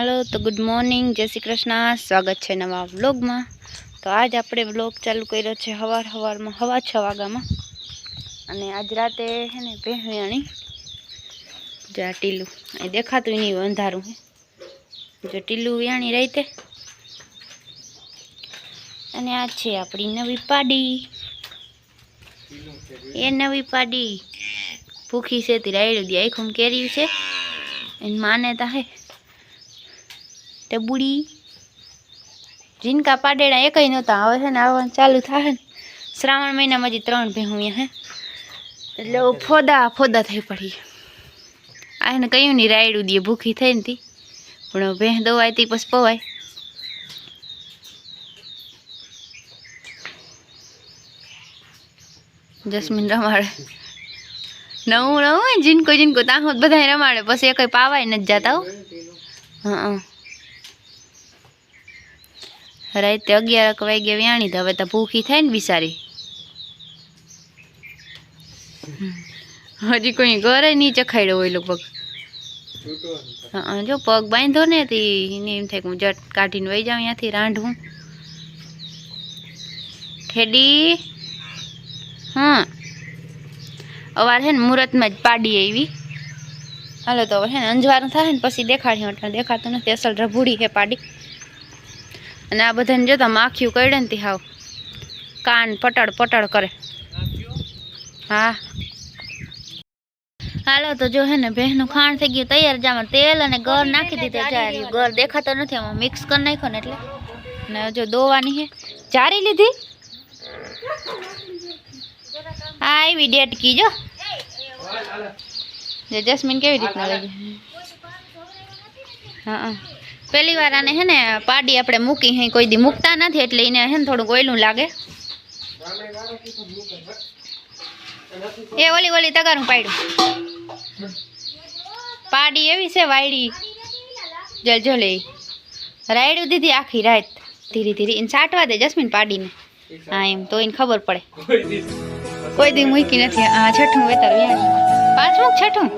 હાલો તો good morning જય શ્રી કૃષ્ણ. સ્વાગત છે નવા વ્લોગમાં તો આજ આપણે વ્લોગ ચાલુ કર્યો છે સવાર હવારમાં, હવા છ વાગ્યામાં. અને આજ રાતે હે ને પહેણી જો આ ટીલું, એ દેખાતું નહીં અંધારું જો ટીલું વ્યાણી રાતે. અને આ છે આપણી નવી પાડી. એ નવી પાડી. ભૂખી છે તે રાયડું દી આખું કેરી છે. એની માન્યતા હે. ટબુડી જીનકા પાડેડા એકય નહોતા. હવે છે ને આવવાનું ચાલુ થાય ને, શ્રાવણ મહિનામાં હજી ત્રણ ભેહું હે. એટલે ઓ ફોદા ફોદા થઈ પડી. આ એને કહ્યું નહીં રાયડું દે, ભૂખી થઈ ને તી. પણ ભેહ દવાય તી, પછી પવાય. જસ્મીન રમાડે. નવું નવું જીનકો જીનકો ત્યાં બધા રમાડે. પછી એકય પાવાય નથી જતા હો, હા. રાતે અગિયાર વાગે વ્યાણી હવે તો ભૂખી થાય ને બિસારી હજી કોઈ ઘરે નહીં ચખાડ્યો હોય લગભગ. જો પગ બાંધો ને એને એમ થાય કે હું જટ કાઢીને વહી જાઉં ત્યાંથી રાંઢું ઠેડી. હા. અવાર છે ને મુહૂર્તમાં જ પાડી આવી હાલો તો હવે છે ને અંજવારું થાય ને પછી દેખાડી દેખાતું નથી. અસલ રભૂડી છે પાડી. અને આ બધાને જોતા માખીયું કરડે ને હાવ. કાન પટડ પટડ કરે. હા. હાલો તો જો હે ને ભેંસનું ખાણ થઈ ગયું, તૈયાર જામાં તેલ અને ગર નાખી દીધું જાય ગર દેખાતો નથી, આમાં મિક્સ કરી નાખ્યો ને એટલે. ને જો દોવાની છે. ચારી લીધી? હા આવી ડેટકી જો. જસ્મીન કેવી રીતના લાગી? હા. પહેલી વાર આને હે ને પાડી આપણે મૂકી હે, કોઈ દી મૂકતા નથી એટલે એને હે ને થોડુંક ઓયલું લાગે. એ ઓલી ઓલી તગારું પાડ્યું. પાડી એવી છે વાયડી જલ જલે રાયડું દીધી આખી રાત. ધીરે ધીરે એને છાંટવા દે જસ્મીન પાડીને. હા, એમ તો એને ખબર પડે. કોઈ દી મૂકી નથી. હા, છઠ્ઠું વેતર વ્યાણી પાંચમું છઠ્ઠું?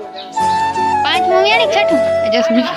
પાંચમું વ્યાણી છઠ્ઠું? જસ્મીન.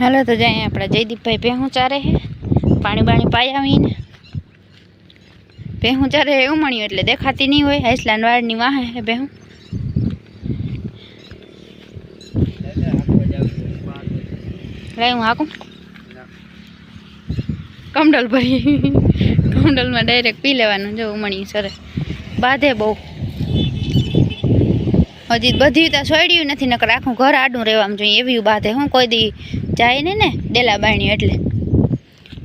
હાલો, તો જાય આપણા જયદીપભાઈ ભેહું ચારે હે. પાણી બાણી પાઈ આવીને. ભેહું ચારે ઉમણ્યું એટલે દેખાતી નહીં હોય. આઈસલાન વાળની વાહે હે ભેહું. લાય, હું હાકું? કમડલ ભરી. કમડલમાં ડાયરેક્ટ પી લેવાનું. જો ઉમણી સરસ. બાધે બહુ. હજી બધી ત્યાં સોડ્યું નથી, નકર આખું ઘર આડું રહેવાનું જોઈએ. એવી બાધે હું કોઈ દી જાય ને ને ડેલા બાણી એટલે.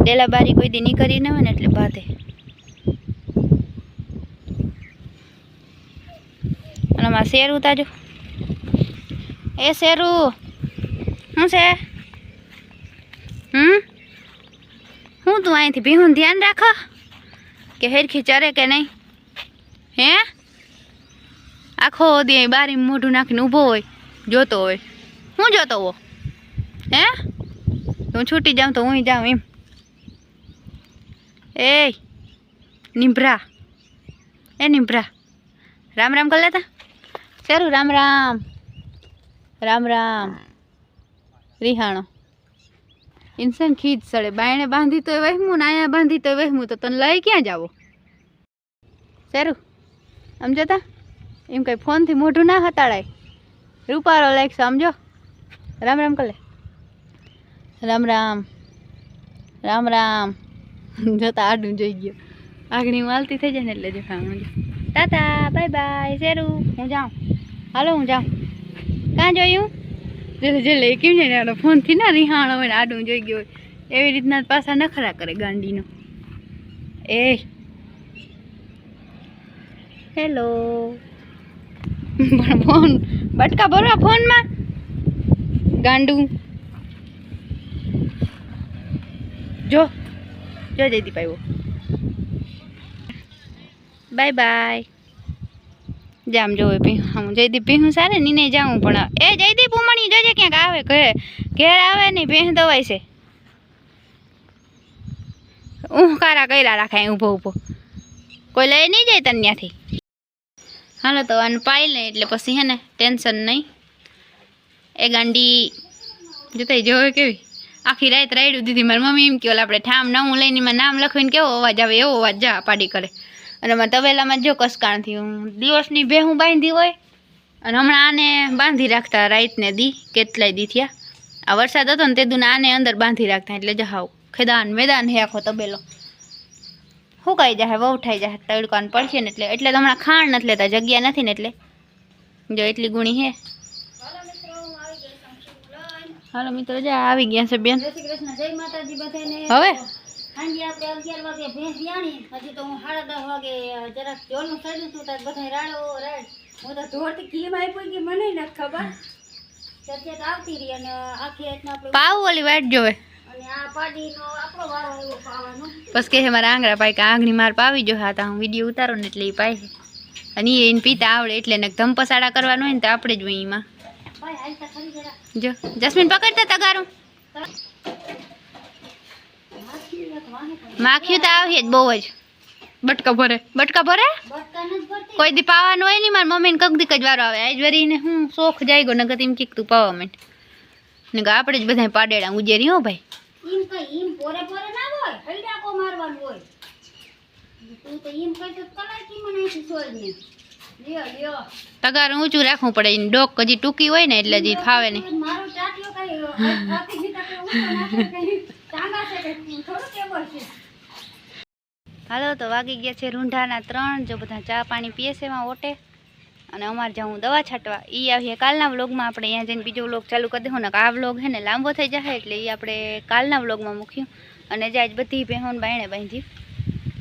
ડેલા બારી કોઈ દી નીકળી ન હોય ને એટલે બાધે. અને આમાં શેરું તાજો? એ શેરું શું છે? હમ? હું તું અહીંથી ભીહું ધ્યાન રાખો? કે હેરખી ચરે કે નહીં? હે? આખો દે બારી મોઢું નાખીને ઊભો હોય, જોતો હોય. હું જોતો હો હે? હું છૂટી જાઉં તો હું જાઉં એમ. એ નિંભરા. એ નિંભરા. રામ રામ કર લેતા. સારું રામ રામ. રામ રામ. રિહાણો. ઇન્સાન ખીજ સડે બાયણે બાંધી તો વહેમું ને અહીંયા બાંધી તો વહેમું. તો તને લઈ ક્યાં જાવો? સારું સમજતા એમ કઈ ફોનથી મોઢું ના હતાડાય રૂપારો લાઈક સમજો રામ રામ કલે. રામ રામ. રામ રામ. જતા આડું જોઈ ગયો. આગણી માલતી થઈ જાય ને એટલે જો ખાવાનું જો. તાતા બાય બાય, શેરું. હું જાઉં. હાલો, હું જાઉં. કાં જોયું જેલે જેલે કેમ છે ને ફોનથી ના રિહાણો હોય ને આડું જોઈ ગયો હોય. એવી રીતના પાછા નખરા કરે ગાંડીનો. એ. હેલો પણ ફોન બટકા ભરવા ફોનમાં. ગાંડું. જો જો જયદીપ આવ્યો. Bye bye. જામ જોવે પીહું. જયદીપ પીહું સારે, નીને જાઉં. પણ એ જયદીપ ઉમણી જોજે ક્યાંક આવે. ઘરે ઘેર આવે નહીં ભેહ દવાય છે. ઊંકારા કર્યા રાખે ઊભો ઊભો. કોઈ લઈ નહીં જાય તન્યાથી હાલો તો આને પાઈ લે એટલે પછી હે ને ટેન્શન નહીં. એ ગાંડી જોતા જોવે કેવી? આખી રાત રાયડું દીધી. મારી મમ્મી એમ કે આપણે ઠામ નવું લઈને એમાં નામ લખીને કેવો અવાજ આવે? એવો અવાજ જા, પાડી કરે. અને મારા તબેલામાં જો કસકાણથી હું દિવસની બે હું બાંધી હોય. અને હમણાં આને બાંધી રાખતા રાતને દી, કેટલાય દી થયા. આ વરસાદ હતો ને તે દુને આને અંદર બાંધી રાખતા. એટલે જહાવ ખેદાન મેદાન હે આખો તબેલો. સુકાઈ જાય વહુ થઈ જાય તડકાને પડશે ને એટલે એટલે તો હમણાં ખાણ નથી લેતા જગ્યા નથી ને એટલે. જો એટલી ગુણી હે. હાલો મિત્રો જા આવી ગયા છે બેન. હવે? સાંજે આપણે અગિયાર વાગે ભેંસ વ્યાણી હજી તો હું સાડા દસ વાગે જરાક જોનું થયું હતું ત્યારે બધા રાડો રાડ. હું તો ઢોરથી કેમ આપ્યું કે મને નથી ખબર. ત્યારે આવતી રહી અને આખી રીતના પાવ ઓલી વાટ જોવે. બસ કે મારા આંગળા પાય કે આંગળી માર પાવી જો હા તા હું વીડિયો ઉતારો ને એટલે એ પાય અને એ એને પીતા આવડે એટલે ને ધમપસાડા કરવાનું હોય ને તો આપણે જ હોય એમાં જો જસ્મીન પકડતા તગારું. માખ્યું તો આવીએ જ બહુ જ. બટકા ભરે. બટકા ભરે? કોઈ દી પાવાનું હોય નહીં મારી મમ્મીને કક દીક જ વારો આવે. આજ વરીને હું શોખ જાય ગયો નગર એમ કીક તું પાવા માંડ. ને આપણે જ બધા પાડેડા ઉજેરી હો ભાઈ. એમ તો ઈમ પોરે પોરે ના હોય હૈડાકો મારવાનું હોય. તું તો ઈમ કઈ તો કલર કી મને અહીંથી છોડ ને. લ્યો લ્યો. તગાર ઊંચું રાખવું પડે એને ડોક હજી ટૂંકી હોય ને એટલે જી ફાવે ને મારો ટાટિયો કઈ હાથી જીતા કે ઊંચો નાખે કઈ ટાંગા છે કે થોડું કેબલ છે. હાલો તો વાગી ગયા છે રૂંઢાના ત્રણ. જો બધા ચા પાણી પીએ છે એમાં ઓટે. અને અમારે જાઉં દવા છાંટવા એ આવીએ કાલના વ્લોગમાં. આપણે અહીંયા જઈને બીજો વ્લોગ ચાલુ કરી દઉં ને આ વ્લોગ છે ને લાંબો થઈ જશે એટલે એ આપણે કાલના વ્લોગમાં મૂક્યું. અને જે આજ બધી બહેન બાયણે બાંધી,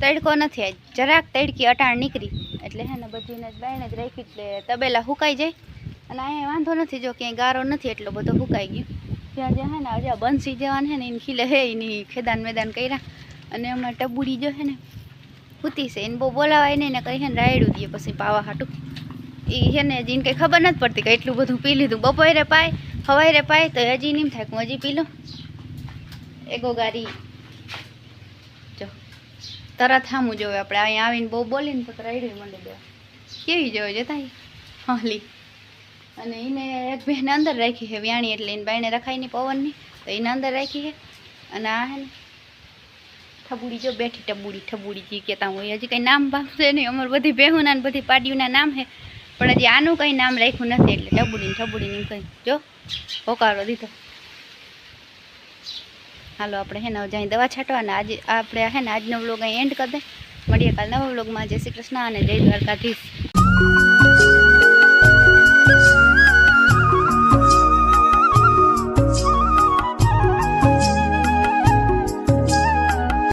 તડકો નથી આજ. જરાક તડકી અટાણ નીકળી. એટલે હે ને બધીને જ બાયણે જ રાખી, એટલે તબેલા સુકાઈ જાય. અને અહીંયા વાંધો નથી, જો ક્યાંય ગારો નથી, એટલો બધો સુકાઈ ગયો. ત્યાં જ્યાં હે ને હજી બંસી જવાન હે ને એને ખીલે હે, એની ખેદાન મેદાન કર્યા. અને અમારે ટબુડી જો હે ને પૂતી છે. એને બહુ બોલાવાય નહીં ને કંઈ હે ને રાયડું દે, પછી પાવા હાટું એ છે ને હજી કંઈ ખબર નથી પડતી કે એટલું બધું પી લીધું. બપોરે પાય, સવારે પાય, તો હજી નહીં થાય હું હજી પી લઉં. એગો ગારી જો. તરત સામું જોવે આપણે. અહીંયા આવીને બહુ બોલીને તો રાયડું મંડી દેવા કેવી જોવે જતા હલી. અને એને એક બહેને અંદર રાખી છે વ્યાણી એટલે એને બાઈને રખાય નહીં પવનની. તો એને અંદર રાખી છે. અને આ હે ને ઠબુડી જો બેઠી ટબુડી ઠબુડી જી કહેતા હોય. હજી કંઈ નામ બામ નહીં. અમારે બધી બેહુના બધી પાડીઓના નામ છે. પણ હજી આનું કંઈ નામ રાખ્યું નથી એટલે ટબુડી ને ઠબુડી ને કંઈ. જો, હોકારો દીધો. હાલો, આપણે હે ને જાય દવા છાંટવાના. આજે આપણે હે ને આજનો વ્લોગ અહીં એન્ડ કરી દે. મળીએ કાલ નવા વ્લોગમાં જય શ્રી કૃષ્ણ અને જય દ્વારકાધીશ.